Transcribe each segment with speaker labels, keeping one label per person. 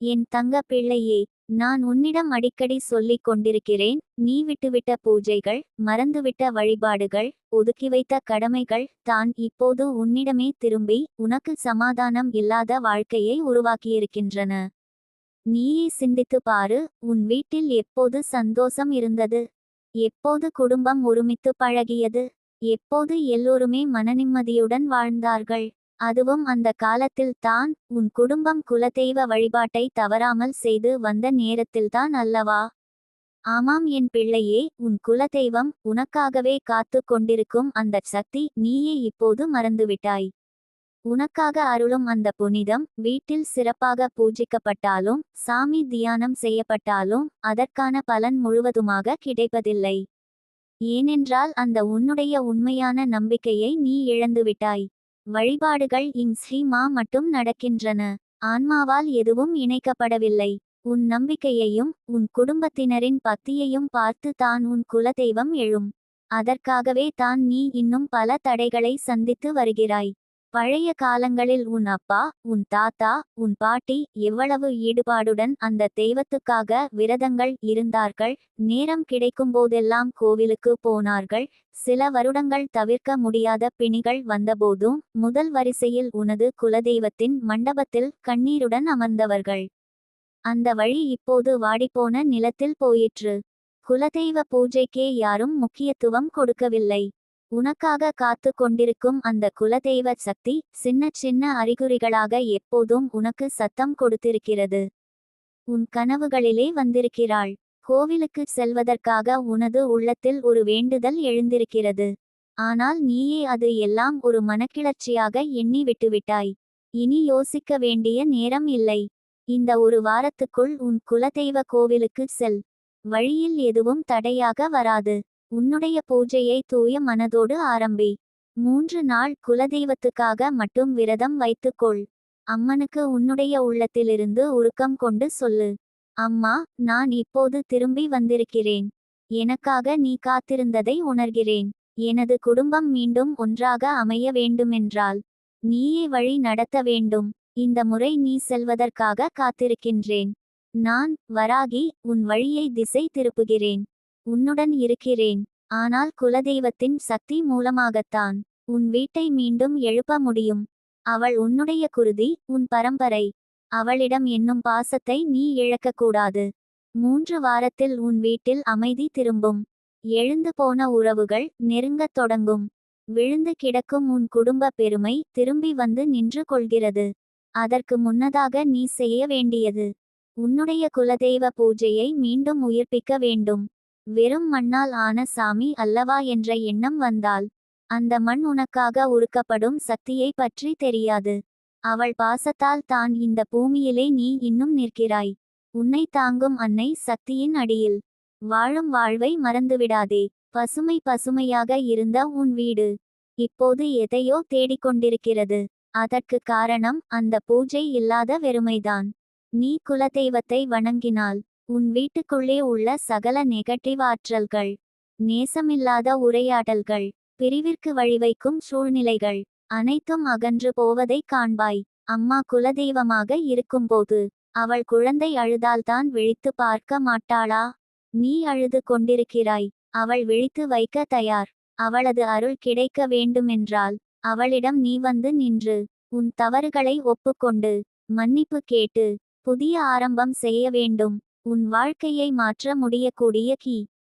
Speaker 1: என் தங்க பிள்ளையே நான் உன்னிடம் அடிக்கடி சொல்லிக் கொண்டிருக்கிறேன் நீ விட்டுவிட்ட பூஜைகள் மறந்துவிட்ட வழிபாடுகள் ஒதுக்கி வைத்த கடமைகள் தான் இப்போது உன்னிடமே திரும்பி உனக்கு சமாதானம் இல்லாத வாழ்க்கையை உருவாக்கியிருக்கின்றன. நீயே சிந்தித்து பாரு உன் வீட்டில் எப்போது சந்தோஷம் இருந்தது? எப்போது குடும்பம் ஒருமித்து பழகியது? எப்போது எல்லோருமே மனநிம்மதியுடன் வாழ்ந்தார்கள்? அதுவும் அந்த காலத்தில் தான். உன் குடும்பம் குலதெய்வ வழிபாட்டை தவறாமல் செய்து வந்த நேரத்தில்தான் அல்லவா? ஆமாம் என் பிள்ளையே உன் குலதெய்வம் உனக்காகவே காத்து கொண்டிருக்கும் அந்த சக்தி நீயே இப்போது மறந்துவிட்டாய். உனக்காக அருளும் அந்த புனிதம் வீட்டில் சிறப்பாக பூஜிக்கப்பட்டாலும் சாமி தியானம் செய்யப்பட்டாலும் அதற்கான பலன் முழுவதுமாக கிடைப்பதில்லை. ஏனென்றால் அந்த உன்னுடைய உண்மையான நம்பிக்கையை நீ இழந்துவிட்டாய். வழிபாடுகள் இங் ஸ்ரீமா மட்டும் நடக்கின்றன. ஆன்மாவால் எதுவும் இணைக்கப்படவில்லை. உன் நம்பிக்கையையும் உன் குடும்பத்தினரின் பக்தியையும் பார்த்து தான் உன் குலதெய்வம் எழும். அதற்காகவே தான் நீ இன்னும் பல தடைகளை சந்தித்து வருகிறாய். பழைய காலங்களில் உன் அப்பா உன் தாத்தா உன் பாட்டி எவ்வளவு ஈடுபாடுடன் அந்த தெய்வத்துக்காக விரதங்கள் இருந்தார்கள் நேரம் கிடைக்கும்போதெல்லாம் கோவிலுக்கு போனார்கள் சில வருடங்கள் தவிர்க்க முடியாத பிணிகள் வந்தபோதும் முதல் வரிசையில் உனது குலதெய்வத்தின் மண்டபத்தில் கண்ணீருடன் அமர்ந்தவர்கள். அந்த வழி இப்போது வாடிப்போன நிலத்தில் போயிற்று. குலதெய்வ பூஜைக்கே யாரும் முக்கியத்துவம் கொடுக்கவில்லை. உனக்காக காத்து கொண்டிருக்கும் அந்த குலதெய்வ சக்தி சின்ன சின்ன அறிகுறிகளாக எப்போதும் உனக்கு சத்தம் கொடுத்திருக்கிறது. உன் கனவுகளிலே வந்திருக்கிறாள். கோவிலுக்கு செல்வதற்காக உனது உள்ளத்தில் ஒரு வேண்டுதல் எழுந்திருக்கிறது. ஆனால் நீயே அது எல்லாம் ஒரு மனக்கிளர்ச்சியாக எண்ணி விட்டுவிட்டாய். இனி யோசிக்க வேண்டிய நேரம் இல்லை. இந்த ஒரு வாரத்துக்குள் உன் குலதெய்வ கோவிலுக்கு செல். வழியில் எதுவும் தடையாக வராது. உன்னுடைய பூஜையை தூய மனதோடு ஆரம்பி. மூன்று நாள் குலதெய்வத்துக்காக மட்டும் விரதம் வைத்துக்கொள். அம்மனுக்கு உன்னுடைய உள்ளத்திலிருந்து உருக்கம் கொண்டு சொல்லு. அம்மா நான் இப்போது திரும்பி வந்திருக்கிறேன். எனக்காக நீ காத்திருந்ததை உணர்கிறேன். எனது குடும்பம் மீண்டும் ஒன்றாக அமைய வேண்டுமென்றால் நீயே வழி நடத்த வேண்டும். இந்த முறை நீ செல்வதற்காக காத்திருக்கின்றேன். நான் வராகி உன் வழியை திசை திருப்புகிறேன். உன்னுடன் இருக்கிறேன். ஆனால் குலதெய்வத்தின் சக்தி மூலமாகத்தான் உன் வீட்டை மீண்டும் எழுப்ப முடியும். அவள் உன்னுடைய குருதி உன் பரம்பரை. அவளிடம் என்னும் பாசத்தை நீ இழக்கக்கூடாது. மூன்று வாரத்தில் உன் வீட்டில் அமைதி திரும்பும். எழுந்து போன உறவுகள் நெருங்கத் தொடங்கும். விழுந்து கிடக்கும் உன் குடும்ப பெருமை திரும்பி வந்து நின்று கொள்கிறது. அதற்கு முன்னதாக நீ செய்ய வேண்டியது. உன்னுடைய குலதெய்வ பூஜையை மீண்டும் உயிர்ப்பிக்க வேண்டும். வெறும் மண்ணால் ஆன சாமி அல்லவா என்ற எண்ணம் வந்தால் அந்த மண் உனக்காக உருக்கப்படும் சக்தியை பற்றி தெரியாது. அவள் பாசத்தால் தான் இந்த பூமியிலே நீ இன்னும் நிற்கிறாய். உன்னை தாங்கும் அன்னை சக்தியின் அடியில். வாழும் வாழ்வை மறந்துவிடாதே. பசுமை பசுமையாக இருந்த உன் வீடு. இப்போது எதையோ தேடிக்கொண்டிருக்கிறது அதற்கு காரணம் அந்த பூஜை இல்லாத வெறுமைதான். நீ குலதெய்வத்தை வணங்கினால். உன் வீட்டுக்குள்ளே உள்ள சகல நெகட்டிவ் ஆற்றல்கள் நேசமில்லாத உரையாடல்கள் பிரிவிற்கு வழிவைக்கும் சூழ்நிலைகள் அனைத்தும் அகன்று போவதை காண்பாய். அம்மா குலதெய்வமாக இருக்கும்போது அவள் குழந்தை அழுதால்தான் விழித்து பார்க்க மாட்டாளா? நீ அழுது கொண்டிருக்கிறாய். அவள் விழித்து வைக்க தயார். அவளது அருள் கிடைக்க வேண்டுமென்றால் அவளிடம் நீ வந்து நின்று உன் தவறுகளை ஒப்புக்கொண்டு மன்னிப்பு கேட்டு புதிய ஆரம்பம் செய்ய வேண்டும். உன் வாழ்க்கையை மாற்ற முடியக்கூடிய கீ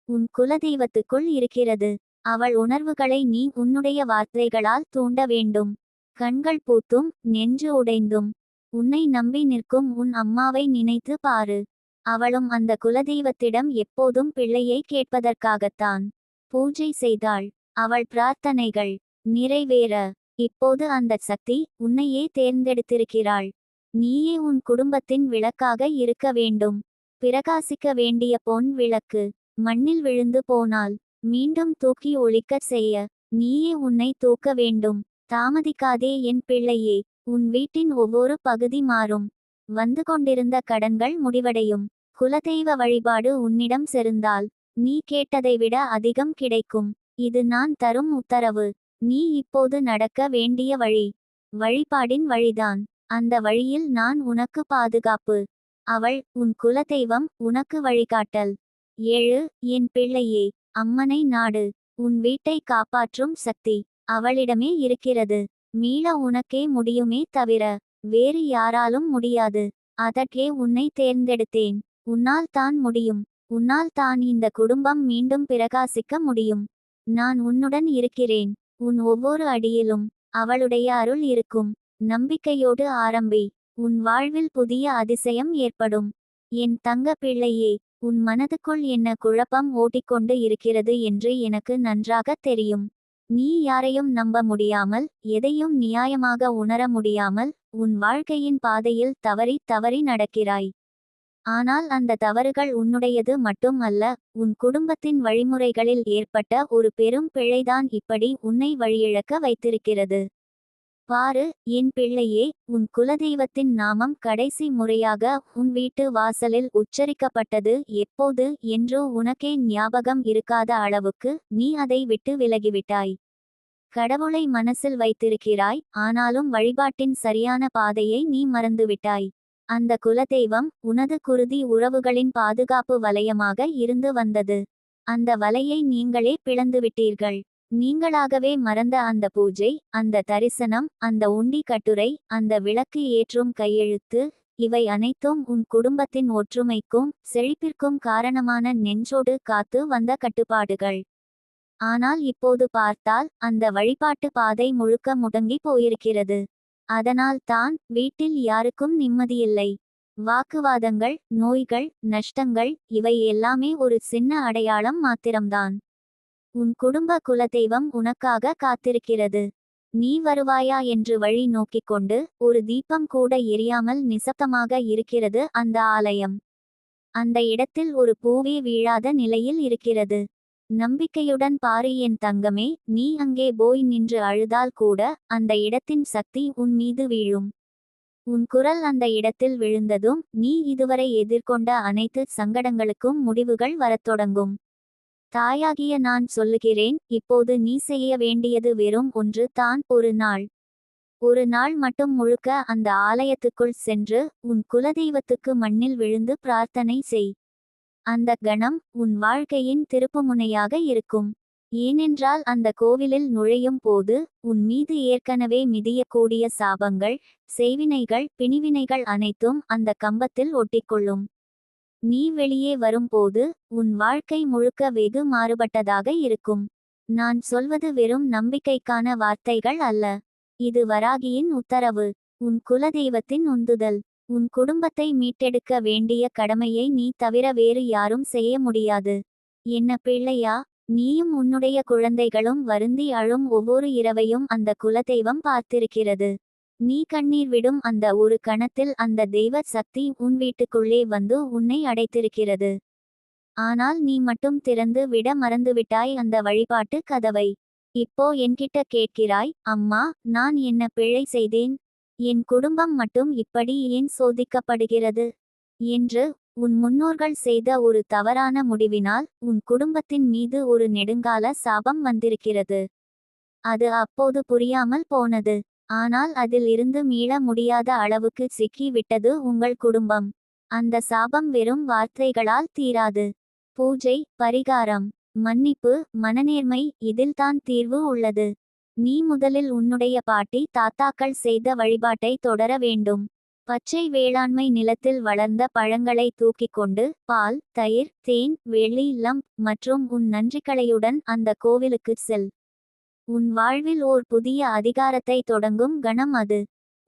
Speaker 1: உன் குலதெய்வத்துக்குள் இருக்கிறது. அவள் உணர்வுகளை நீ உன்னுடைய வார்த்தைகளால் தூண்ட வேண்டும். கண்கள் பூத்தும் நெஞ்சு உடைந்தும். உன்னை நம்பி நிற்கும் உன் அம்மாவை நினைத்து பாரு. அவளும் அந்த குலதெய்வத்திடம் எப்போதும் பிள்ளையை கேட்பதற்காகத்தான். பூஜை செய்தாள். அவள் பிரார்த்தனைகள் நிறைவேற. இப்போது அந்த சக்தி உன்னையே தேர்ந்தெடுத்திருக்கிறாள். நீயே உன் குடும்பத்தின் விளக்காக இருக்க வேண்டும். பிரகாசிக்க வேண்டிய பொன் விளக்கு. மண்ணில் விழுந்து போனால் மீண்டும் தூக்கி ஒழிக்க செய்ய நீயே உன்னை தூக்க வேண்டும். தாமதிக்காதே என் பிள்ளையே. உன் வீட்டின் ஒவ்வொரு பகுதி மாறும். வந்து கொண்டிருந்த கடன்கள் முடிவடையும். குலதெய்வ வழிபாடு உன்னிடம் செருந்தால் நீ கேட்டதை விட அதிகம் கிடைக்கும். இது நான் தரும் உத்தரவு. நீ இப்போது நடக்க வேண்டிய வழி. வழிபாடின் வழிதான். அந்த வழியில் நான் உனக்கு பாதுகாப்பு. அவள் உன் குலதெய்வம் உனக்கு வழிகாட்டல். ஏழு என் பிள்ளையே அம்மனை நாடு. உன் வீட்டை காப்பாற்றும் சக்தி அவளிடமே இருக்கிறது. மீள உனக்கே முடியுமே தவிர வேறு யாராலும் முடியாது. அதற்கே உன்னை தேர்ந்தெடுத்தேன். உன்னால் தான் முடியும். உன்னால் தான் இந்த குடும்பம் மீண்டும் பிரகாசிக்க முடியும். நான் உன்னுடன் இருக்கிறேன். உன் ஒவ்வொரு அடியிலும் அவளுடைய அருள் இருக்கும். நம்பிக்கையோடு ஆரம்பி உன் வாழ்வில் புதிய அதிசயம் ஏற்படும். என் தங்க பிள்ளையே உன் மனதுக்குள் என்ன குழப்பம் ஓட்டிக்கொண்டு இருக்கிறது என்று எனக்கு நன்றாகத் தெரியும். நீ யாரையும் நம்ப முடியாமல் எதையும் நியாயமாக உணர முடியாமல் உன் வாழ்க்கையின் பாதையில் தவறி தவறி நடக்கிறாய். ஆனால் அந்த தவறுகள் உன்னுடையது மட்டும் அல்ல உன் குடும்பத்தின் வழிமுறைகளில் ஏற்பட்ட ஒரு பெரும் பிழைதான் இப்படி உன்னை வழியிழக்க வைத்திருக்கிறது. பாரு என் பிள்ளையே உன் குலதெய்வத்தின் நாமம் கடைசி முறையாக உன் வீட்டு வாசலில் உச்சரிக்கப்பட்டது எப்போது என்றோ உனக்கே ஞாபகம் இருக்காத அளவுக்கு நீ அதை விட்டு விலகிவிட்டாய். கடவுளை மனசில் வைத்திருக்கிறாய் ஆனாலும் வழிபாட்டின் சரியான பாதையை நீ மறந்துவிட்டாய். அந்த குலதெய்வம் உனது குருதி உறவுகளின் பாதுகாப்பு வலயமாக இருந்து வந்தது. அந்த வலையை நீங்களே பிளந்துவிட்டீர்கள். நீங்களாகவே மறந்த அந்த பூஜை அந்த தரிசனம் அந்த உண்டி கட்டுரை அந்த விளக்கு ஏற்றும் கையெழுத்து இவை அனைத்தும் உன் குடும்பத்தின் ஒற்றுமைக்கும் செழிப்பிற்கும் காரணமான நெஞ்சோடு காத்து வந்த கட்டுப்பாடுகள். ஆனால் இப்போது பார்த்தால் அந்த வழிபாட்டு பாதை முழுக்க முடங்கி போயிருக்கிறது. அதனால் தான் வீட்டில் யாருக்கும் நிம்மதியில்லை. வாக்குவாதங்கள் நோய்கள் நஷ்டங்கள் இவை எல்லாமே ஒரு சின்ன அடையாளம் மாத்திரம்தான். உன் குடும்ப குலதெய்வம் உனக்காக காத்திருக்கிறது. நீ வருவாயா என்று வழி நோக்கிக் கொண்டு ஒரு தீபம் கூட எரியாமல் நிசப்தமாக இருக்கிறது அந்த ஆலயம். அந்த இடத்தில் ஒரு பூவே வீழாத நிலையில் இருக்கிறது. நம்பிக்கையுடன் பாரு என் தங்கமே நீ அங்கே போய் நின்று அழுதால் கூட அந்த இடத்தின் சக்தி உன் மீது வீழும். உன் குரல் அந்த இடத்தில் விழுந்ததும் நீ இதுவரை எதிர்கொண்ட அனைத்து சங்கடங்களுக்கும் முடிவுகள் வரத் தொடங்கும். தாயாகிய நான் சொல்லுகிறேன் இப்போது நீ செய்ய வேண்டியது வெறும் ஒன்று தான் ஒரு நாள். ஒரு நாள் மட்டும் முழுக்க அந்த ஆலயத்துக்குள் சென்று உன் குலதெய்வத்துக்கு மண்ணில் விழுந்து பிரார்த்தனை செய். அந்த கணம் உன் வாழ்க்கையின் திருப்புமுனையாக இருக்கும். ஏனென்றால் அந்த கோவிலில் நுழையும் போது உன் மீது ஏற்கனவே மிதியக்கூடிய சாபங்கள் செய்வினைகள் பிணிவினைகள் அனைத்தும் அந்த கம்பத்தில் ஒட்டிக்கொள்ளும். நீ வெளியே வரும்போது உன் வாழ்க்கை முழுக்க வெகு மாறுபட்டதாக இருக்கும். நான் சொல்வது வெறும் நம்பிக்கைக்கான வார்த்தைகள் அல்ல. இது வராகியின் உத்தரவு. உன் குலதெய்வத்தின் உந்துதல். உன் குடும்பத்தை மீட்டெடுக்க வேண்டிய கடமையை நீ தவிர வேறு யாரும் செய்ய முடியாது. என்ன பிள்ளையா நீயும் உன்னுடைய குழந்தைகளும் வருந்தி அழும் ஒவ்வொரு இரவையும் அந்த குலதெய்வம் பார்த்திருக்கிறது. நீ கண்ணீர் விடும் அந்த ஒரு கணத்தில் அந்த தெய்வ சக்தி உன் வீட்டுக்குள்ளே வந்து உன்னை அடைத்திருக்கிறது. ஆனால் நீ மட்டும் திறந்து விட மறந்துவிட்டாய் அந்த வழிபாட்டு கதவை. இப்போ என்கிட்ட கேட்கிறாய் அம்மா நான் என்ன பிழை செய்தேன்? என் குடும்பம் மட்டும் இப்படி ஏன் சோதிக்கப்படுகிறது? என்று உன் முன்னோர்கள் செய்த ஒரு தவறான முடிவினால் உன் குடும்பத்தின் மீது ஒரு நெடுங்கால சாபம் வந்திருக்கிறது. அது அப்போது புரியாமல் போனது. ஆனால் அதில் இருந்து மீள முடியாத அளவுக்கு சிக்கி விட்டது உங்கள் குடும்பம். அந்த சாபம் வெறும் வார்த்தைகளால் தீராது. பூஜை பரிகாரம் மன்னிப்பு மனநேர்மை இதில்தான் தீர்வு உள்ளது. நீ முதலில் உன்னுடைய பாட்டி தாத்தாக்கள் செய்த வழிபாட்டை தொடர வேண்டும். பச்சை வேளாண்மை நிலத்தில் வளர்ந்த பழங்களை தூக்கிக் கொண்டு பால் தயிர் தேன் வெள்ளி லம்ப் மற்றும் உன் நன்றிக்கலையுடன் அந்த கோவிலுக்கு செல். உன் வாழ்வில் ஓர் புதிய அதிகாரத்தை தொடங்கும் கணம் அது.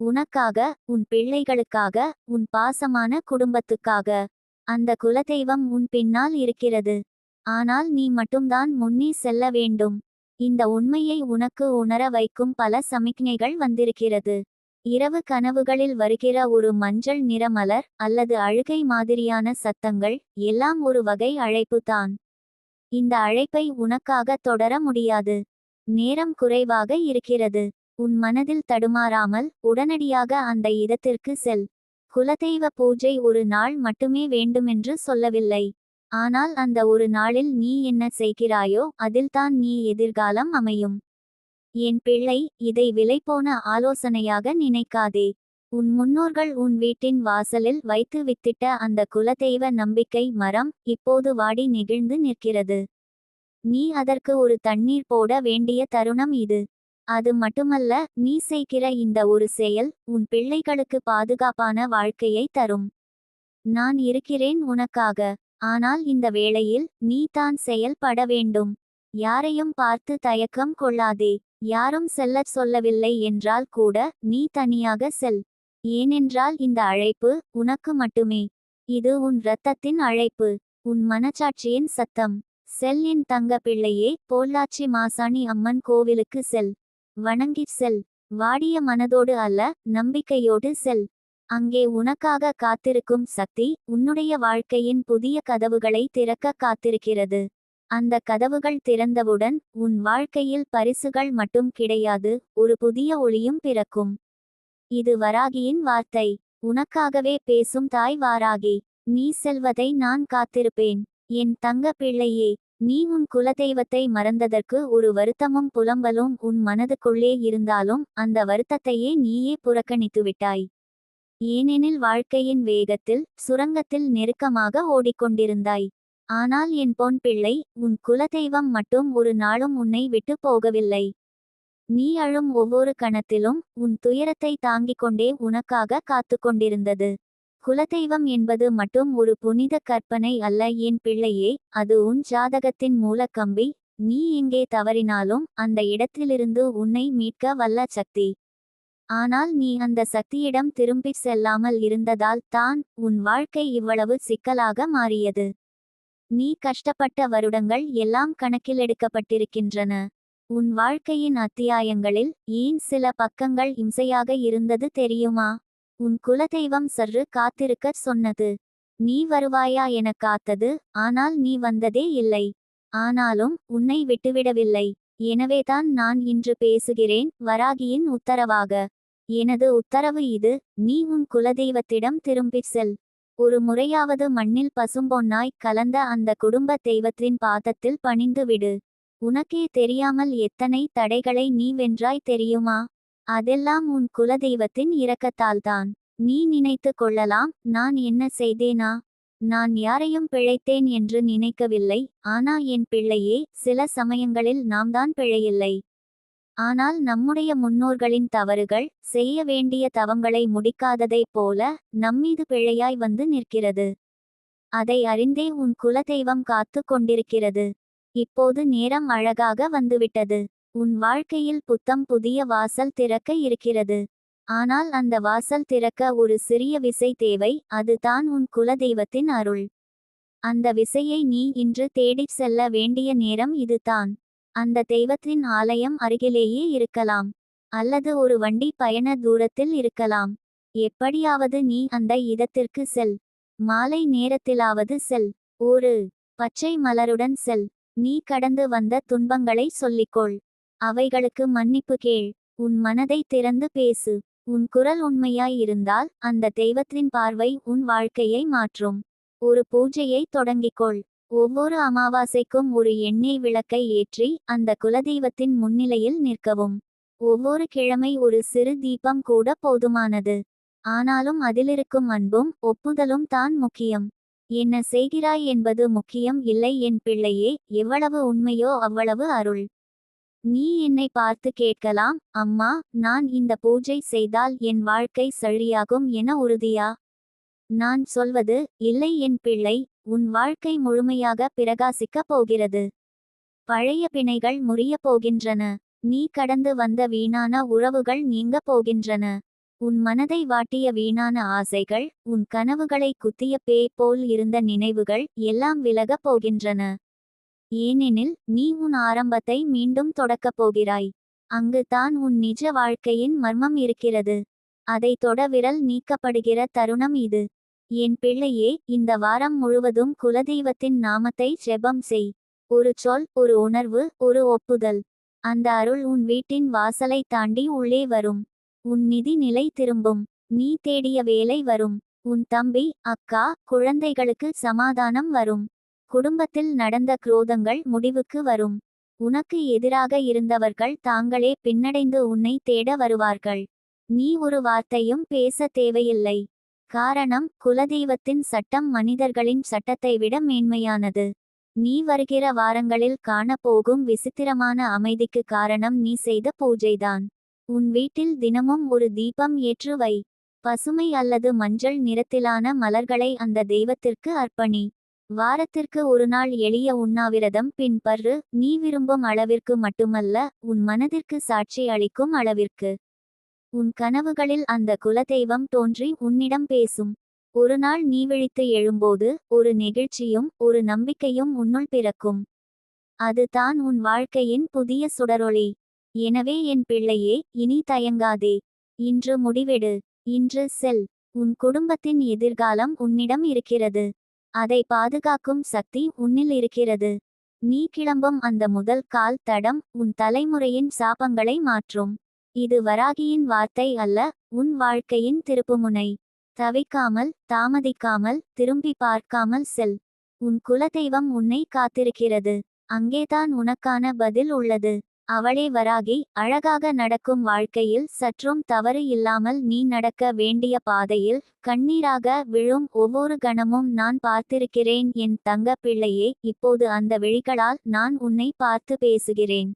Speaker 1: உனக்காக உன் பிள்ளைகளுக்காக உன் பாசமான குடும்பத்துக்காக. அந்த குலதெய்வம் உன் பின்னால் இருக்கிறது. ஆனால் நீ மட்டும்தான் முன்னே செல்ல வேண்டும். இந்த உண்மையை உனக்கு உணர வைக்கும் பல சமிக்ஞைகள் வந்திருக்கிறது. இரவு கனவுகளில் வருகிற ஒரு மஞ்சள் நிறமலர் அல்லது அழுகை மாதிரியான சத்தங்கள் எல்லாம் ஒரு வகை அழைப்பு தான் இந்த அழைப்பை உனக்காக தொடர முடியாது. நேரம் குறைவாக இருக்கிறது. உன் மனதில் தடுமாறாமல் உடனடியாக அந்த இடத்திற்கு செல். குலதெய்வ பூஜை ஒரு நாள் மட்டுமே வேண்டுமென்று சொல்லவில்லை. ஆனால் அந்த ஒரு நாளில் நீ என்ன செய்கிறாயோ அதில்தான் நீ எதிர்காலம் அமையும். என் பிள்ளை இதை விலைபோன ஆலோசனையாக நினைக்காதே. உன் முன்னோர்கள் உன் வீட்டின் வாசலில் வைத்து வித்திட்ட அந்த குலதெய்வ நம்பிக்கை மரம் இப்போது வாடி நெகிழ்ந்து நிற்கிறது. நீ அதற்கு ஒரு தண்ணீர் போட வேண்டிய தருணம் இது. அது மட்டுமல்ல நீ செய்கிற இந்த ஒரு செயல் உன் பிள்ளைகளுக்கு பாதுகாப்பான வாழ்க்கையை தரும். நான் இருக்கிறேன் உனக்காக ஆனால் இந்த வேளையில் நீ தான் செயல்பட வேண்டும். யாரையும் பார்த்து தயக்கம் கொள்ளாதே யாரும் செல்லச் சொல்லவில்லை என்றால் கூட நீ தனியாக செல். ஏனென்றால் இந்த அழைப்பு உனக்கு மட்டுமே. இது உன் இரத்தத்தின் அழைப்பு உன் மனச்சாட்சியின் சத்தம். செல் என் தங்க பிள்ளையே பொள்ளாச்சி மாசாணி அம்மன் கோவிலுக்கு செல். வணங்கி செல். வாடிய மனதோடு அல்ல நம்பிக்கையோடு செல். அங்கே உனக்காக காத்திருக்கும் சக்தி உன்னுடைய வாழ்க்கையின் புதிய கதவுகளை திறக்க காத்திருக்கிறது. அந்த கதவுகள் திறந்தவுடன் உன் வாழ்க்கையில் பரிசுகள் மட்டும் கிடையாது ஒரு புதிய ஒளியும் பிறக்கும். இது வராகியின் வார்த்தை. உனக்காகவே பேசும் தாய் வாராகி. நீ செல்வதை நான் காத்திருப்பேன். என் தங்க பிள்ளையே நீ உன் குலதெய்வத்தை மறந்ததற்கு ஒரு வருத்தமும் புலம்பலும் உன் மனதுக்குள்ளே இருந்தாலும் அந்த வருத்தத்தையே நீயே புறக்கணித்துவிட்டாய் ஏனெனில் வாழ்க்கையின் வேகத்தில் சுரங்கத்தில் நெருக்கமாக ஓடிக்கொண்டிருந்தாய். ஆனால் என் பொன் பிள்ளை உன் குலதெய்வம் மட்டும் ஒரு நாளும் உன்னை விட்டு போகவில்லை. நீ அழும் ஒவ்வொரு கணத்திலும் உன் துயரத்தை தாங்கிக் கொண்டே உனக்காக காத்து கொண்டிருந்தது. குலதெய்வம் என்பது மட்டும் ஒரு புனித கற்பனை அல்ல. என் பிள்ளையே அது உன் ஜாதகத்தின் மூலக்கம்பி. நீ எங்கே தவறினாலும் அந்த இடத்திலிருந்து உன்னை மீட்க வல்ல சக்தி. ஆனால் நீ அந்த சக்தியிடம் திரும்பிச் செல்லாமல் இருந்ததால் தான் உன் வாழ்க்கை இவ்வளவு சிக்கலாக மாறியது. நீ கஷ்டப்பட்ட வருடங்கள் எல்லாம் கணக்கிலெடுக்கப்பட்டிருக்கின்றன உன் வாழ்க்கையின் அத்தியாயங்களில் ஏன் சில பக்கங்கள் இம்சையாக இருந்தது தெரியுமா? உன் குலதெய்வம் சற்று காத்திருக்கச் சொன்னது. நீ வருவாயா என காத்தது ஆனால் நீ வந்ததே இல்லை. ஆனாலும் உன்னை விட்டுவிடவில்லை. எனவேதான் நான் இன்று பேசுகிறேன் வராகியின் உத்தரவாக. எனது உத்தரவு இது நீ உன் குலதெய்வத்திடம் திரும்பிச் செல். ஒரு முறையாவது மண்ணில் பசும்பொன்னாய் கலந்த அந்த குடும்ப தெய்வத்தின் பாதத்தில் பணிந்து விடு உனக்கே தெரியாமல் எத்தனை தடைகளை நீ வென்றாய் தெரியுமா? அதெல்லாம் உன் குலதெய்வத்தின் இரக்கத்தால்தான். நீ நினைத்து கொள்ளலாம் நான் என்ன செய்தேனா? நான் யாரையும் பிழைத்தேன் என்று நினைக்கவில்லை ஆனா என் பிள்ளையே சில சமயங்களில் நாம் தான் பிழையில்லை. ஆனால் நம்முடைய முன்னோர்களின் தவறுகள் செய்ய வேண்டிய தவங்களை முடிக்காததைப் போல நம்மீது பிழையாய் வந்து நிற்கிறது. அதை அறிந்தே உன் குலதெய்வம் காத்து கொண்டிருக்கிறது. இப்போது நேரம் அழகாக வந்துவிட்டது. உன் வாழ்க்கையில் புத்தம் புதிய வாசல் திறக்க இருக்கிறது. ஆனால் அந்த வாசல் திறக்க ஒரு சிறிய விசை தேவை அதுதான் உன் குலதெய்வத்தின் அருள். அந்த விசையை நீ இன்று தேடிச் செல்ல வேண்டிய நேரம் இதுதான் அந்த தெய்வத்தின் ஆலயம் அருகிலேயே இருக்கலாம். அல்லது ஒரு வண்டி பயண தூரத்தில் இருக்கலாம். எப்படியாவது நீ அந்த இடத்திற்கு செல். மாலை நேரத்திலாவது செல். ஒரு பச்சை மலருடன் செல். நீ கடந்து வந்த துன்பங்களை சொல்லிக்கொள். அவைகளுக்கு மன்னிப்பு கேள். உன் மனதை திறந்து பேசு. உன் குரல் உண்மையாயிருந்தால் அந்த தெய்வத்தின் பார்வை உன் வாழ்க்கையை மாற்றும். ஒரு பூஜையை தொடங்கிக்கொள். ஒவ்வொரு அமாவாசைக்கும் ஒரு எண்ணெய் விளக்கை ஏற்றி அந்த குலதெய்வத்தின் முன்னிலையில் நிற்கவும். ஒவ்வொரு கிழமை ஒரு சிறு தீபம் கூட போதுமானது. ஆனாலும் அதிலிருக்கும் அன்பும் ஒப்புதலும் தான் முக்கியம். என்ன செய்கிறாய் என்பது முக்கியம் இல்லை என் பிள்ளையே. எவ்வளவு உண்மையோ அவ்வளவு அருள். நீ என்னை பார்த்து கேட்கலாம் அம்மா நான் இந்த பூஜை செய்தால் என் வாழ்க்கை செழியாகும் என உறுதியா? நான் சொல்வது இல்லை என் பிள்ளை உன் வாழ்க்கை முழுமையாக பிரகாசிக்கப் போகிறது. பழைய பிணைகள் முறியப் போகின்றன. நீ கடந்து வந்த வீணான உறவுகள் நீங்க போகின்றன. உன் மனதை வாட்டிய வீணான ஆசைகள் உன் கனவுகளை குத்திய பேய் போல் இருந்த நினைவுகள் எல்லாம் விலகப் போகின்றன. ஏனெனில் நீ உன் ஆரம்பத்தை மீண்டும் தொடக்கப் போகிறாய். அங்குதான் உன் நிஜ வாழ்க்கையின் மர்மம் இருக்கிறது. அதை தொட விரல் நீக்கப்படுகிற தருணம் இது. என் பிள்ளையே இந்த வாரம் முழுவதும் குலதெய்வத்தின் நாமத்தை ஜெபம் செய். ஒரு சொல் ஒரு உணர்வு ஒரு ஒப்புதல். அந்த அருள் உன் வீட்டின் வாசலை தாண்டி உள்ளே வரும். உன் நிதி நிலை திரும்பும். நீ தேடிய வேலை வரும். உன் தம்பி அக்கா குழந்தைகளுக்கு சமாதானம் வரும். குடும்பத்தில் நடந்த குரோதங்கள் முடிவுக்கு வரும். உனக்கு எதிராக இருந்தவர்கள் தாங்களே பின்னடைந்து உன்னை தேட வருவார்கள். நீ ஒரு வார்த்தையும் பேச தேவையில்லை. காரணம் குலதெய்வத்தின் சட்டம் மனிதர்களின் சட்டத்தை விட மேன்மையானது. நீ வருகிற வாரங்களில் காணப்போகும் விசித்திரமான அமைதிக்கு காரணம் நீ செய்த பூஜைதான். உன் வீட்டில் தினமும் ஒரு தீபம் ஏற்று வை. பசுமை அல்லது மஞ்சள் நிறத்திலான மலர்களை அந்த தெய்வத்திற்கு அர்ப்பணி. வாரத்திற்கு ஒரு நாள் எளிய உண்ணாவிரதம் பின்பற்று நீ விரும்பும் அளவிற்கு மட்டுமல்ல உன் மனதிற்கு சாட்சி அளிக்கும் அளவிற்கு. உன் கனவுகளில் அந்த குலதெய்வம் தோன்றி உன்னிடம் பேசும். ஒரு நாள் நீ விழித்து எழும்போது ஒரு நெகிழ்ச்சியும் ஒரு நம்பிக்கையும் உன்னுள் பிறக்கும். அது தான் உன் வாழ்க்கையின் புதிய சுடரொளி. எனவே என் பிள்ளையே இனி தயங்காதே. இன்று முடிவெடு. இன்று செல். உன் குடும்பத்தின் எதிர்காலம் உன்னிடம் இருக்கிறது. அதை பாதுகாக்கும் சக்தி உன்னில் இருக்கிறது. நீ கிளம்பும் அந்த முதல் கால் தடம் உன் தலைமுறையின் சாபங்களை மாற்றும். இது வராகியின் வார்த்தை அல்ல உன் வாழ்க்கையின் திருப்புமுனை. தவிக்காமல் தாமதிக்காமல் திரும்பி பார்க்காமல் செல். உன் குலதெய்வம் உன்னை காத்திருக்கிறது. அங்கேதான் உனக்கான பதில் உள்ளது. அவளே வராகி அழகாக நடக்கும் வாழ்க்கையில் சற்றும் தவறு இல்லாமல் நீ நடக்க வேண்டிய பாதையில் கண்ணீராக விழும் ஒவ்வொரு கணமும் நான் பார்த்திருக்கிறேன். என் தங்க பிள்ளையே இப்போது அந்த விழிகளால் நான் உன்னை பார்த்து பேசுகிறேன்.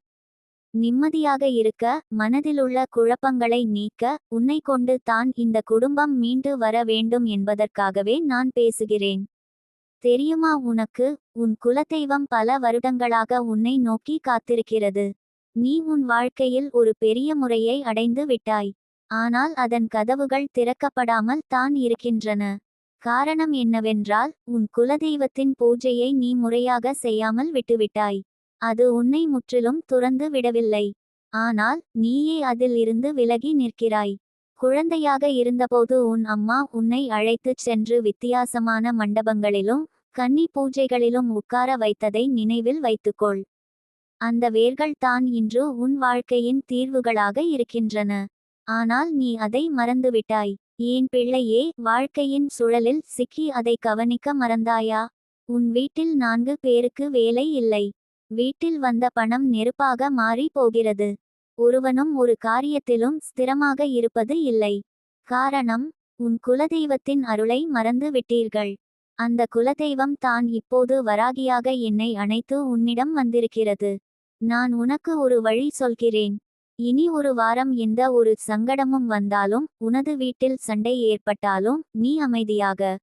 Speaker 1: நிம்மதியாக இருக்க மனதிலுள்ள குழப்பங்களை நீக்க உன்னை கொண்டு தான் இந்த குடும்பம் மீண்டு வர வேண்டும் என்பதற்காகவே நான் பேசுகிறேன். தெரியுமா உனக்கு? உன் குலதெய்வம் பல வருடங்களாக உன்னை நோக்கி காத்திருக்கிறது. நீ உன் வாழ்க்கையில் ஒரு பெரிய முறையை அடைந்து விட்டாய். ஆனால் அதன் கதவுகள் திறக்கப்படாமல் தான் இருக்கின்றன. காரணம் என்னவென்றால் உன் குலதெய்வத்தின் பூஜையை நீ முறையாக செய்யாமல் விட்டுவிட்டாய். அது உன்னை முற்றிலும் துறந்து விடவில்லை. ஆனால் நீயே அதில் இருந்து விலகி நிற்கிறாய். குழந்தையாக இருந்தபோது உன் அம்மா உன்னை அழைத்துச் சென்று வித்தியாசமான மண்டபங்களிலும் கன்னி பூஜைகளிலும் உட்கார வைத்ததை நினைவில் வைத்துக்கொள். அந்த வேர்கள் தான் இன்று உன் வாழ்க்கையின் தீர்வுகளாக இருக்கின்றன. ஆனால் நீ அதை மறந்துவிட்டாய். ஏன் பிள்ளையே வாழ்க்கையின் சுழலில் சிக்கி அதை கவனிக்க மறந்தாயா? உன் வீட்டில் நான்கு பேருக்கு வேலை இல்லை. வீட்டில் வந்த பணம் நெருப்பாக மாறி போகிறது. ஒருவனும் ஒரு காரியத்திலும் ஸ்திரமாக இருப்பது இல்லை. காரணம் உன் குலதெய்வத்தின் அருளை மறந்து விட்டீர்கள் அந்த குலதெய்வம் தான் இப்போது வராகியாக என்னை அணைத்து உன்னிடம் வந்திருக்கிறது. நான் உனக்கு ஒரு வழி சொல்கிறேன். இனி ஒரு வாரம் எந்த ஒரு சங்கடமும் வந்தாலும் உனது வீட்டில் சண்டை ஏற்பட்டாலும் நீ அமைதியாக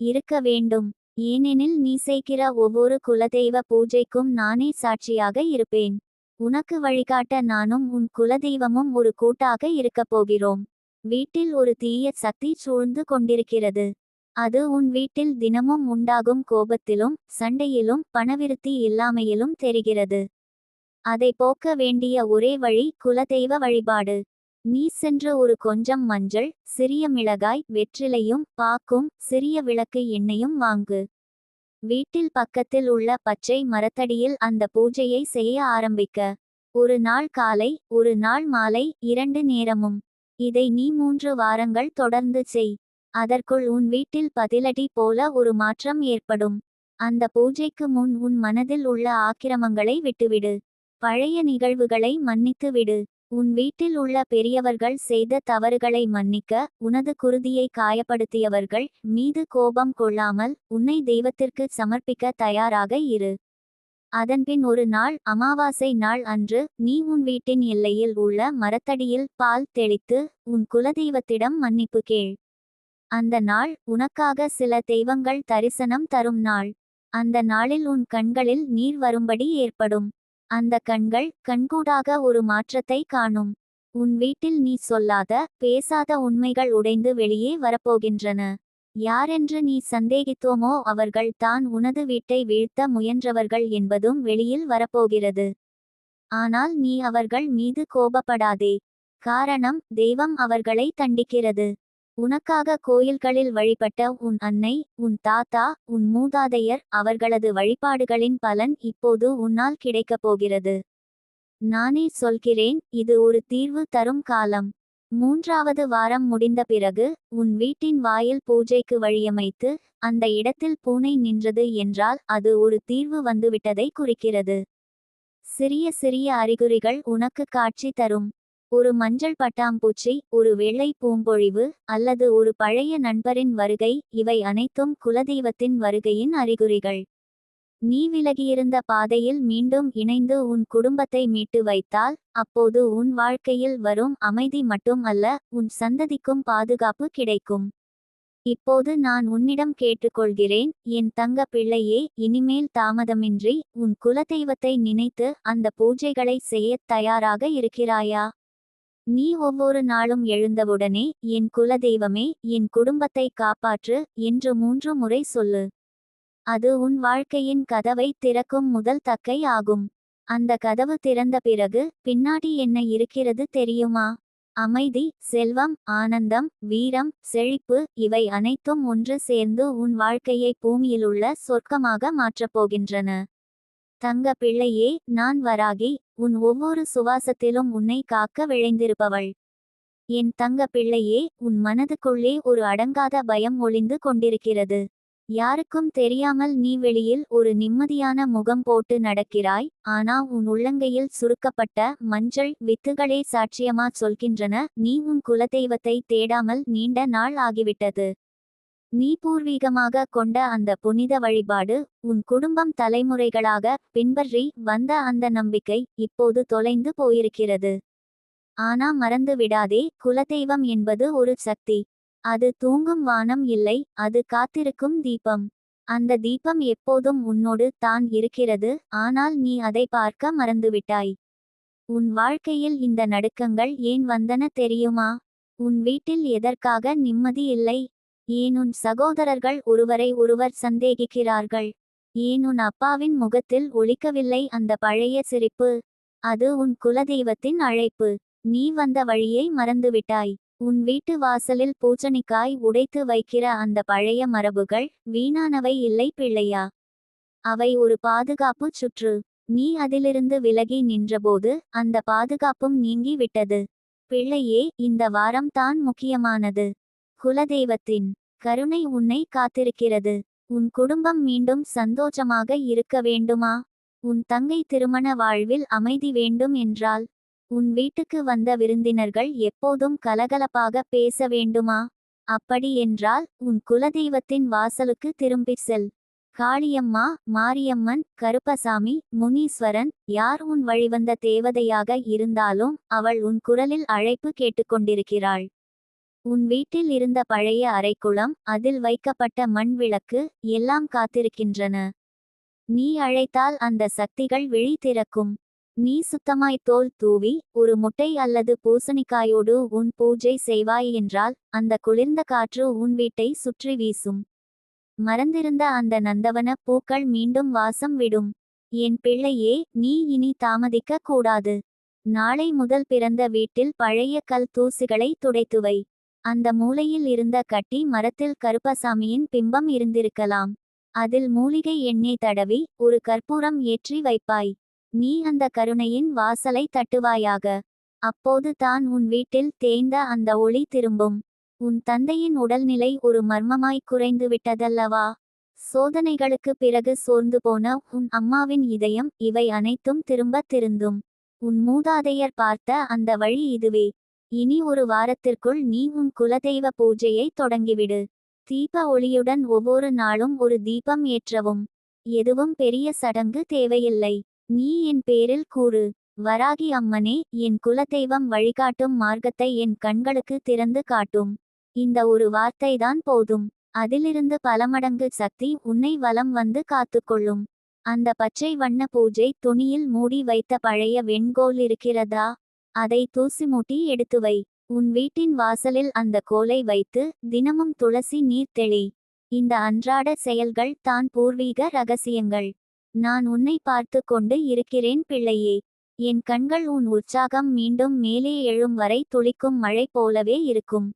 Speaker 1: இருக்க வேண்டும். ஏனெனில் நீ செய்கிற ஒவ்வொரு குலதெய்வ பூஜைக்கும் நானே சாட்சியாக இருப்பேன். உனக்கு வழிகாட்ட நானும் உன் குலதெய்வமும் ஒரு கூட்டாக இருக்கப் போகிறோம். வீட்டில் ஒரு தீய சக்தி சூழ்ந்து கொண்டிருக்கிறது. அது உன் வீட்டில் தினமும் உண்டாகும் கோபத்திலும் சண்டையிலும் பணவிருத்தி இல்லாமையிலும் தெரிகிறது. அதை போக்க வேண்டிய ஒரே வழி குலதெய்வ வழிபாடு. நீ சென்று ஒரு கொஞ்சம் மஞ்சள் சிறிய மிளகாய் வெற்றிலையும் பாக்கும் சிறிய விளக்கு எண்ணெயும் வாங்கு. வீட்டில் பக்கத்தில் உள்ள பச்சை மரத்தடியில் அந்த பூஜையை செய்ய ஆரம்பிக்க. ஒரு நாள் காலை ஒரு நாள் மாலை இரண்டு நேரமும். இதை நீ மூன்று வாரங்கள் தொடர்ந்து செய். அதற்குள் உன் வீட்டில் பதிலடி போல ஒரு மாற்றம் ஏற்படும். அந்த பூஜைக்கு முன் உன் மனதில் உள்ள ஆக்கிரமங்களை விட்டுவிடு. பழைய நிகழ்வுகளை மன்னித்து விடு. உன் வீட்டில் உள்ள பெரியவர்கள் செய்த தவறுகளை மன்னிக்க உனது குருதியை காயப்படுத்தியவர்கள் மீது கோபம் கொள்ளாமல் உன்னை தெய்வத்திற்கு சமர்ப்பிக்க தயாராக இரு. அதன்பின் ஒரு நாள் அமாவாசை நாள் அன்று நீ உன் வீட்டின் எல்லையில் உள்ள மரத்தடியில் பால் தெளித்து உன் குலதெய்வத்திடம் மன்னிப்பு கேள். அந்த நாள் உனக்காக சில தெய்வங்கள் தரிசனம் தரும் நாள். அந்த நாளில் உன் கண்களில் நீர் வரும்படி ஏற்படும். அந்த கண்கள் கண்கூடாக ஒரு மாற்றத்தை காணும். உன் வீட்டில் நீ சொல்லாத பேசாத உண்மைகள் உடைந்து வெளியே வரப்போகின்றன. யாரென்று நீ சந்தேகித்தோமோ அவர்கள் தான் உனது வீட்டை வீழ்த்த முயன்றவர்கள் என்பதும் வெளியில் வரப்போகிறது. ஆனால் நீ அவர்கள் மீது கோபப்படாதே. காரணம் தெய்வம் அவர்களை தண்டிக்கிறது. உனக்காக கோயில்களில் வழிபட்ட உன் அன்னை உன் தாத்தா உன் மூதாதையர் அவர்களது வழிபாடுகளின் பலன் இப்போது உன்னால் கிடைக்கப் போகிறது. நானே சொல்கிறேன் இது ஒரு தீர்வு தரும் காலம். மூன்றாவது வாரம் முடிந்த பிறகு உன் வீட்டின் வாயில் பூஜைக்கு வழியமைத்து அந்த இடத்தில் பூனை நின்றது என்றால் அது ஒரு தீர்வு வந்துவிட்டதை குறிக்கிறது. சிறிய சிறிய அறிகுறிகள் உனக்கு காட்சி தரும். ஒரு மஞ்சள் பட்டாம்பூச்சி ஒரு வெள்ளை பூம்பொழிவு அல்லது ஒரு பழைய நண்பரின் வருகை இவை அனைத்தும் குலதெய்வத்தின் வருகையின் அறிகுறிகள். நீ விலகியிருந்த பாதையில் மீண்டும் இணைந்து உன் குடும்பத்தை மீட்டு வைத்தால் அப்போது உன் வாழ்க்கையில் வரும் அமைதி மட்டும் அல்ல உன் சந்ததிக்கும் பாதுகாப்பு கிடைக்கும். இப்போது நான் உன்னிடம் கேட்டுக்கொள்கிறேன் என் தங்க பிள்ளையே இனிமேல் தாமதமின்றி உன் குலதெய்வத்தை நினைத்து அந்த பூஜைகளை செய்யத் தயாராக இருக்கிறாயா? நீ ஒவ்வொரு நாளும் எழுந்தவுடனே என் குலதெய்வமே என் குடும்பத்தை காப்பாற்று என்று மூன்று முறை சொல்லு. அது உன் வாழ்க்கையின் கதவை திறக்கும் முதல் தக்கை ஆகும். அந்த கதவு திறந்த பிறகு பின்னாடி என்ன இருக்கிறது தெரியுமா? அமைதி செல்வம் ஆனந்தம் வீரம் செழிப்பு இவை அனைத்தும் ஒன்று சேர்ந்து உன் வாழ்க்கையை பூமியிலுள்ள சொர்க்கமாக மாற்றப் போகின்றன. தங்க பிள்ளையே நான் வராகி உன் ஒவ்வொரு சுவாசத்திலும் உன்னை காக்க விழைந்திருப்பவள். என் தங்க பிள்ளையே உன் மனதுக்குள்ளே ஒரு அடங்காத பயம் ஒளிந்து கொண்டிருக்கிறது. யாருக்கும் தெரியாமல் நீ வெளியில் ஒரு நிம்மதியான முகம் போட்டு நடக்கிறாய் ஆனா உன் உள்ளங்கையில் சுருக்கப்பட்ட மஞ்சள் வித்துகளே சாட்சியமா சொல்கின்றன நீ உன் குலதெய்வத்தை தேடாமல் நீண்ட நாள் ஆகிவிட்டது. நீ பூர்வீகமாக கொண்ட அந்த புனித வழிபாடு உன் குடும்பம் தலைமுறைகளாக பின்பற்றி வந்த அந்த நம்பிக்கை இப்போது தொலைந்து போயிருக்கிறது. ஆனா மறந்து விடாதே குலதெய்வம் என்பது ஒரு சக்தி. அது தூங்கும் வானம் இல்லை அது காத்திருக்கும் தீபம். அந்த தீபம் எப்போதும் உன்னோடு தான் இருக்கிறது ஆனால் நீ அதை பார்க்க மறந்துவிட்டாய். உன் வாழ்க்கையில் இந்த நடுக்கங்கள் ஏன் வந்தன தெரியுமா? உன் வீட்டில் எதற்காக நிம்மதி இல்லை ஏன் உன் சகோதரர்கள் ஒருவரை ஒருவர் சந்தேகிக்கிறார்கள். ஏன் உன் அப்பாவின் முகத்தில் ஒழிக்கவில்லை அந்த பழைய சிரிப்பு. அது உன் குலதெய்வத்தின் அழைப்பு. நீ வந்த வழியை மறந்துவிட்டாய். உன் வீட்டு வாசலில் பூச்சணிக்காய் உடைத்து வைக்கிற அந்த பழைய மரபுகள் வீணானவை இல்லை பிள்ளையா. அவை ஒரு பாதுகாப்பு சுற்று. நீ அதிலிருந்து விலகி நின்றபோது அந்த பாதுகாப்பும் நீங்கி விட்டது பிள்ளையே இந்த வாரம் தான் முக்கியமானது. குலதெய்வத்தின் கருணை உன்னை காத்திருக்கிறது. உன் குடும்பம் மீண்டும் சந்தோஷமாக இருக்க வேண்டுமா? உன் தங்கை திருமண வாழ்வில் அமைதி வேண்டும் என்றால் உன் வீட்டுக்கு வந்த விருந்தினர்கள் எப்போதும் கலகலப்பாக பேச வேண்டுமா? அப்படி என்றால் உன் குலதெய்வத்தின் வாசலுக்கு திரும்பிச் செல். காளியம்மா மாரியம்மன் கருப்பசாமி முனீஸ்வரன் யார் உன் வழிவந்த தேவதையாக இருந்தாலும் அவள் உன் குரலில் அழைப்பு கேட்டுக்கொண்டிருக்கிறாள் உன் வீட்டில் இருந்த பழைய அரைக்குளம் அதில் வைக்கப்பட்ட மண் விளக்கு எல்லாம் காத்திருக்கின்றன. நீ அழைத்தால் அந்த சக்திகள் விழி திறக்கும். நீ சுத்தமாய் தோல் தூவி ஒரு முட்டை அல்லது பூசணிக்காயோடு உன் பூஜை செய்வாய் என்றால் அந்த குளிர்ந்த காற்று உன் வீட்டை சுற்றி வீசும். மறந்திருந்த அந்த நந்தவன பூக்கள் மீண்டும் வாசம் விடும். என் பிள்ளையே நீ இனி தாமதிக்க கூடாது. நாளை முதல் பிறந்த வீட்டில் பழைய கல் தூசுகளை துடைத்துவை அந்த மூலையில் இருந்த கட்டி மரத்தில் கருப்பசாமியின் பிம்பம் இருந்திருக்கலாம். அதில் மூலிகை எண்ணெய் தடவி ஒரு கற்பூரம் ஏற்றி வைப்பாய். நீ அந்த கருணையின் வாசலை தட்டுவாயாக. அப்போது தான் உன் வீட்டில் தேய்ந்த அந்த ஒளி திரும்பும். உன் தந்தையின் உடல்நிலை ஒரு மர்மமாய் குறைந்து விட்டதல்லவா சோதனைகளுக்கு பிறகு சோர்ந்து போன உன் அம்மாவின் இதயம் இவை அனைத்தும் திரும்ப திருந்தும். உன் மூதாதையர் பார்த்த அந்த வழி இதுவே. இனி ஒரு வாரத்திற்குள் நீ உன் குலதெய்வ பூஜையை தொடங்கிவிடு. தீப ஒளியுடன் ஒவ்வொரு நாளும் ஒரு தீபம் ஏற்றவும். எதுவும் பெரிய சடங்கு தேவையில்லை. நீ என் பேரில் கூறு. வராகி அம்மனே என் குலதெய்வம் வழிகாட்டும் மார்க்கத்தை என் கண்களுக்கு திறந்து காட்டும். இந்த ஒரு வார்த்தைதான் போதும். அதிலிருந்து பலமடங்கு சக்தி உன்னை வலம் வந்து காத்துக்கொள்ளும். அந்த பச்சை வண்ண பூஜை துணியில் மூடி வைத்த பழைய வெண்கோல் இருக்கிறதா? அதை தூசி மூட்டி எடுத்துவை உன் வீட்டின் வாசலில் அந்த கோலை வைத்து தினமும் துளசி நீர் தெளி. இந்த அன்றாட செயல்கள் தான் பூர்வீக ரகசியங்கள். நான் உன்னை பார்த்து கொண்டு இருக்கிறேன் பிள்ளையே. என் கண்கள் உன் உற்சாகம் மீண்டும் மேலே எழும் வரை துளிக்கும் மழை போலவே இருக்கும்.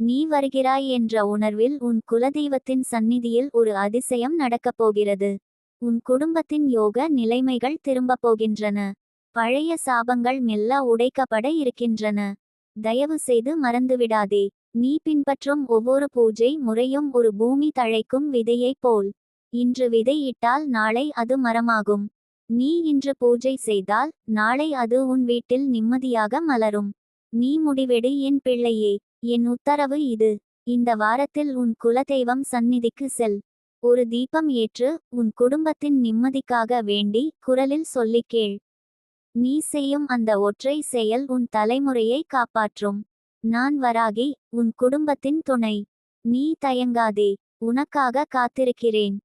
Speaker 1: நீ வருகிறாய் என்ற உணர்வில் உன் குலதெய்வத்தின் சந்நிதியில் ஒரு அதிசயம் நடக்கப் போகிறது. உன் குடும்பத்தின் யோக நிலைமைகள் திரும்பப் போகின்றன. பழைய சாபங்கள் மெல்ல உடைக்கப்பட இருக்கின்றன. தயவு செய்து மறந்துவிடாதே. நீ பின்பற்றும் ஒவ்வொரு பூஜை முறையும் ஒரு பூமி தழைக்கும் விதையைப் போல். இன்று விதை இட்டால் நாளை அது மரமாகும். நீ இன்று பூஜை செய்தால் நாளை அது உன் வீட்டில் நிம்மதியாக மலரும். நீ முடிவெடு என் பிள்ளையே என் உத்தரவு இது. இந்த வாரத்தில் உன் குலதெய்வம் சந்நிதிக்கு செல். ஒரு தீபம் ஏற்று உன் குடும்பத்தின் நிம்மதிக்காக வேண்டி குரலில் சொல்லிக் கேள். நீ செய்யும் அந்த ஒற்றை செயல் உன் தலைமுறையை காப்பாற்றும். நான் வராகி உன் குடும்பத்தின் துணை. நீ தயங்காதே உனக்காக காத்திருக்கிறேன்.